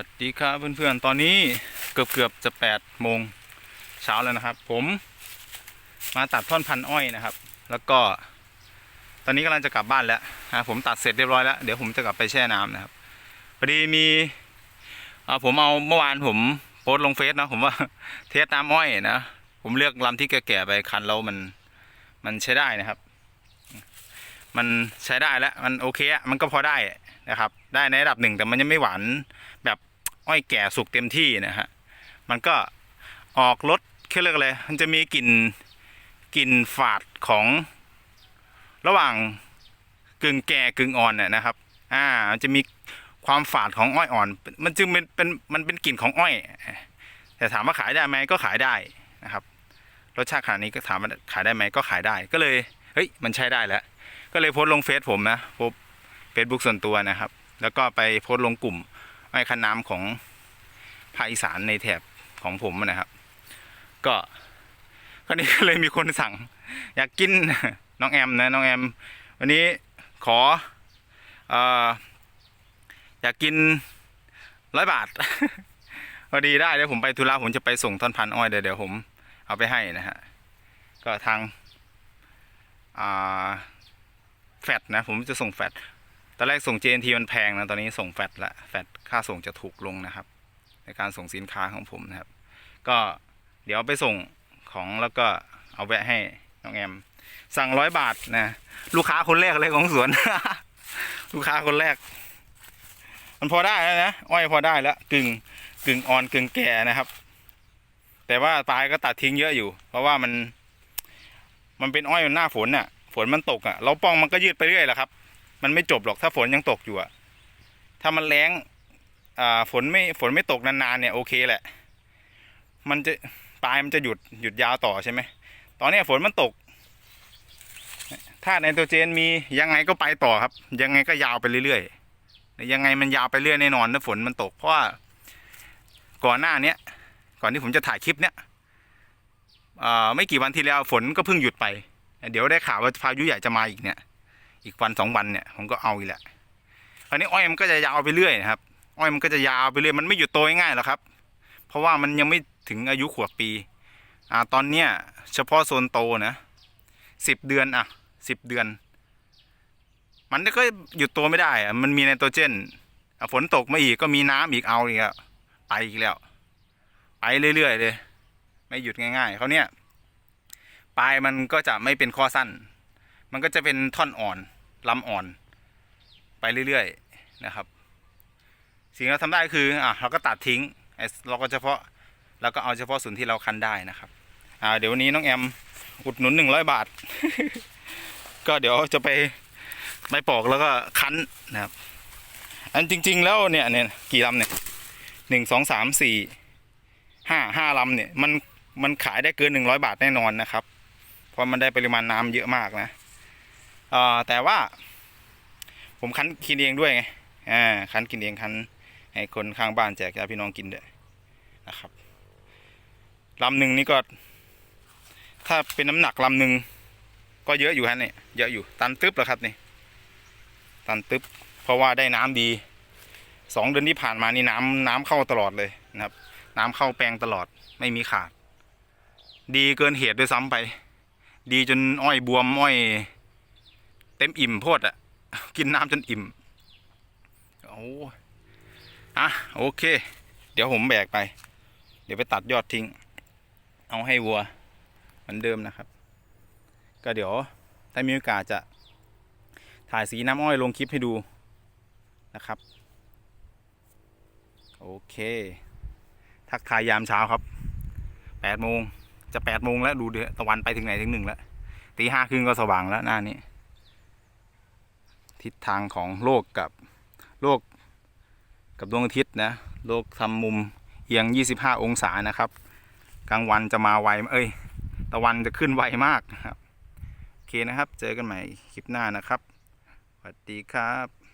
วัสดีครับเพื่อนๆ ตอนนี้เกือบเกือบจะแปดโมงเช้าแล้วนะครับ ผมมาตัดท่อนพันอ้อยนะครับ แล้วก็ ตอนนี้กำลังจะกลับบ้านแล้วนะผมตัดเสร็จเรียบร้อยแล้ว เดี๋ยวผมจะกลับไปแช่น้ำนะครับพอดีมีอผมเอาเมื่อวานผมโพสต์ลงเฟซนะผมว่าเทสน้ำอ้อยนะผมเลือกลำที่แก่ๆไปคันแล้วมันมันใช้ได้นะครับ มันใช้ได้แล้วมันโอเคอะมันก็พอได้นะครับ ได้ในระดับหนึ่งแต่มันยังไม่หวานแบบ อ้อยแก่สุกเต็มที่นะฮะมันก็ออกรสแค่เรียกอะไรมันจะมีกลิ่นกลิ่นฝาดของระหว่างกึ่งแก่กึ่งอ่อนเนี่ยนะครับ อ่ามันจะมีความฝาดของอ้อยอ่อน มันจึงเป็นเป็นมันเป็นกลิ่นของอ้อย แต่ถามว่าขายได้ไหมก็ขายได้นะครับรสชาติขนาดนี้ก็ถามว่าขายได้ไหมก็ขายได้ก็เลยเฮ้ยมันใช้ได้แล้ว ก็เลยโพสต์ลงเฟซผมนะโพสเฟซบุ๊กส่วนตัวนะครับ แล้วก็ไปโพสต์ลงกลุ่ม ไอ้คันน้ำของภาคอีสานในแถบของผมนะครับ ก็คราวนี้ก็เลยมีคนสั่ง อยากกินน้องแอมนะน้องแอม วันนี้ขอออยากกินร้อยบาทพอดีได้เดี๋ยวผมไปธุระผมจะไปส่งท่อนพันอ้อยเดี๋ยวเดี๋ยวผมเอาไปให้นะฮะก็ทางแฟดนะผมจะส่งแฟด ตอนแรกส่ง JNT มันแพงนะ ตอนนี้ส่งแฟดละ แฟดค่าส่งจะถูกลงนะครับ ในการส่งสินค้าของผมนะครับ ก็เดี๋ยวไปส่งของแล้วก็เอาแวะให้น้องแอม สั่งร้อยบาทนะ ลูกค้าคนแรกเลยของสวน ลูกค้าคนแรก มันพอได้แล้วนะ อ้อยพอได้แล้ว กึ่งกึ่งอ่อนกึ่งแก่นะครับ แต่ว่าปลายก็ตัดทิ้งเยอะอยู่ เพราะว่ามัน มันเป็นอ้อยหน้าฝนน่ะ ฝนมันตกอะ เราป้องมันก็ยืดไปเรื่อยแหละครับ มันไม่จบหรอกถ้าฝนยังตกอยู่อะถ้ามันแรงอ่าฝนไม่ฝนไม่ตกนานๆเนี่ยโอเคแหละ มันจะปลายมันจะหยุดหยุดยาวต่อใช่ไหมตอนนี้ฝนมันตกถ้าไนโตรเจนมียังไงก็ไปต่อครับ ยังไงก็ยาวไปเรื่อยๆยังไงมันยาวไปเรื่อยแน่นอนถ้าฝนมันตกเพราะว่าก่อนหน้าเนี้ยก่อนที่ผมจะถ่ายคลิปเนี้ยอ่าไม่กี่วันที่แล้วฝนก็เพิ่งหยุดไป เดี๋ยวได้ข่าวว่าพายุใหญ่จะมาอีกเนี่ย อีกวันสองวันเนี่ยผมก็เอาอีกแหละคราวนี้อ้อยมันก็จะยาวไปเรื่อยนะครับ อ้อยมันก็จะยาวไปเรื่อยมันไม่หยุดโตง่ายๆหรอกครับ เพราะว่ามันยังไม่ถึงอายุขวบปี อ่าตอนเนี้ยเฉพาะโซนโตนะสิบเดือนอะสิบเดือน มันก็หยุดโตไม่ได้อะมันมีไนโตรเจนฝนตกมาอีกก็มีน้ำอีกเอาอีกแล้วไปอีกแล้วไปเรื่อยๆเลย ไม่หยุดง่าย ๆเขาเนี่ยปลายมันก็จะไม่เป็นข้อสั้น มันก็จะเป็นท่อนอ่อน ลำอ่อน ไปเรื่อยๆนะครับ สิ่งที่เราทำได้คืออะเราก็ตัดทิ้งเราก็เฉพาะเราก็เอาเฉพาะส่วนที่เราคันได้นะครับอ่าเดี๋ยววันนี้น้องแอมอุดหนุนหนึ่งร้อยบาท ก็เดี๋ยวจะไปไปปอกแล้วก็คั้นนะครับ อันจริง ๆ แล้วเนี่ยเนี่ยกี่ลำเนี่ยหนึ่งสองสามสี่ห้าห้าลำเนี่ยมันมันขายได้เกินหนึ่งร้อยบาทแน่นอนนะครับ เพราะมันได้ปริมาณน้ำเยอะมากนะ อ่าแต่ว่า ผมคั้นกินเองด้วยไงอ่าคั้นกินเองคั้นให้คนข้างบ้านแจกญาติพี่น้องกินด้วยนะครับลำหนึ่งนี่ก็ ถ้าเป็นน้ำหนักลำหนึ่งก็เยอะอยู่ฮะเนี่ยเยอะอยู่ตันตึ๊บแล้วครับนี่ตันตึ๊บเพราะว่าได้น้ำดีสองเดือนที่ผ่านมานี่น้ำน้ำเข้าตลอดเลยนะครับ น้ำเข้าแปลงตลอดไม่มีขาด ดีเกินเหตุด้วยซ้ำไป ดีจนอ้อยบวมอ้อย เต็มอิ่มโพดอะกินน้ำจนอิ่มโอ้อะโอเค เดี๋ยวผมแบกไป เดี๋ยวไปตัดยอดทิ้ง เอาให้วัวเหมือนเดิมนะครับ ก็เดี๋ยวถ้ามีโอกาสจะถ่ายสีน้ำอ้อยลงคลิปให้ดูนะครับ โอเค ทักทายยามเช้าครับแปดโมงจะแปดโมงแล้วดูเดือตะวันไปถึงไหนถึงหนึ่งแล้วตีห้าครึ่งก็สว่างแล้วหน้านี้ ทิศทางของโลกกับโลกกับดวงอาทิตย์นะโลกทำมุมเอียง 25 องศานะครับ กลางวันจะมาไวเอ้ยตะวันจะขึ้นไวมากนะครับโอเคนะครับ เจอกันใหม่คลิปหน้านะครับสวัสดีครับ